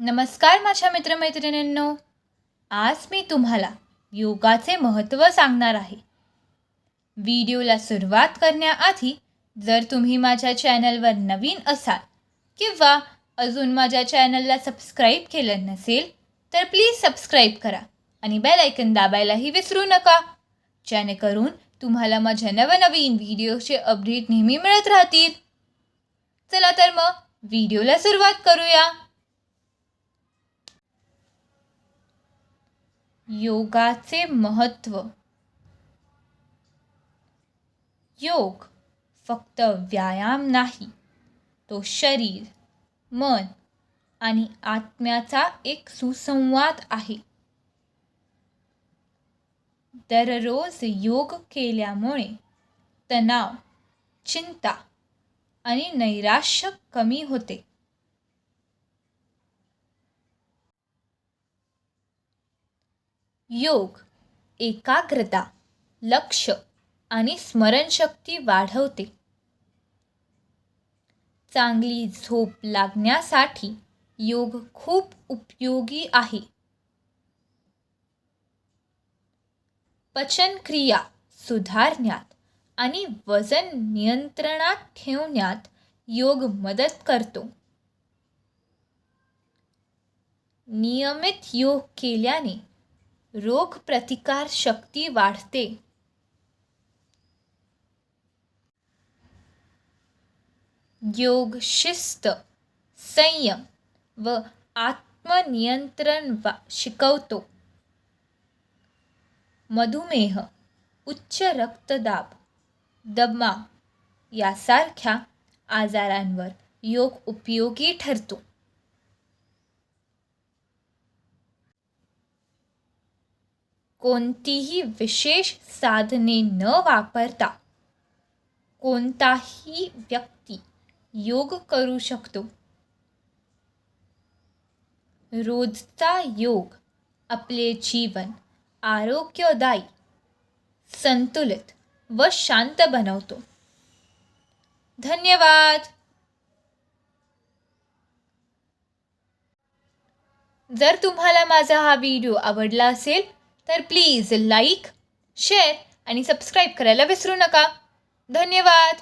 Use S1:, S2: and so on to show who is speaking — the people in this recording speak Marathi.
S1: नमस्कार माझ्या मित्रमैत्रिणींनो. आज मी तुम्हाला योगाचे महत्त्व सांगणार आहे. व्हिडिओला सुरुवात करण्याआधी जर तुम्ही माझ्या चॅनलवर नवीन असाल किंवा अजून माझ्या चॅनलला सबस्क्राईब केलं नसेल तर प्लीज सबस्क्राईब करा आणि बेल ऐकन दाबायलाही विसरू नका. जेणेकरून तुम्हाला माझ्या नवनवीन व्हिडिओचे अपडेट नेहमी मिळत राहतील. चला तर मग व्हिडिओला सुरुवात करूया. योगाचे महत्त्व. योग फक्त व्यायाम नाही तो शरीर मन आणि आत्म्याचा एक सुसंवाद आहे. दररोज योग केल्यामुळे तणाव चिंता आणि नैराश्य कमी होते. योग एकाग्रता लक्ष आणि स्मरणशक्ती वाढवते. चांगली झोप लागण्यासाठी योग खूप उपयोगी आहे. पचनक्रिया सुधारण्यात आणि वजन नियंत्रणात ठेवण्यात योग मदत करतो. नियमित योग केल्याने रोगप्रतिकार शक्ती वाढते. योग, शिस्त, संयम व आत्मनियंत्रण शिकवतो. मधुमेह, उच्च रक्तदाब दमा यासारख्या आजारांवर योग उपयोगी ठरतो. कोणतीही विशेष साधने न वापरता कोणताही व्यक्ती योग करू शकतो. रोजचा योग आपले जीवन आरोग्यदायी संतुलित व शांत बनवतो. धन्यवाद! जर तुम्हाला माझा हा व्हिडिओ आवडला असेल तर प्लीज लाईक शेअर आणि सबस्क्राईब करायला विसरू नका. धन्यवाद.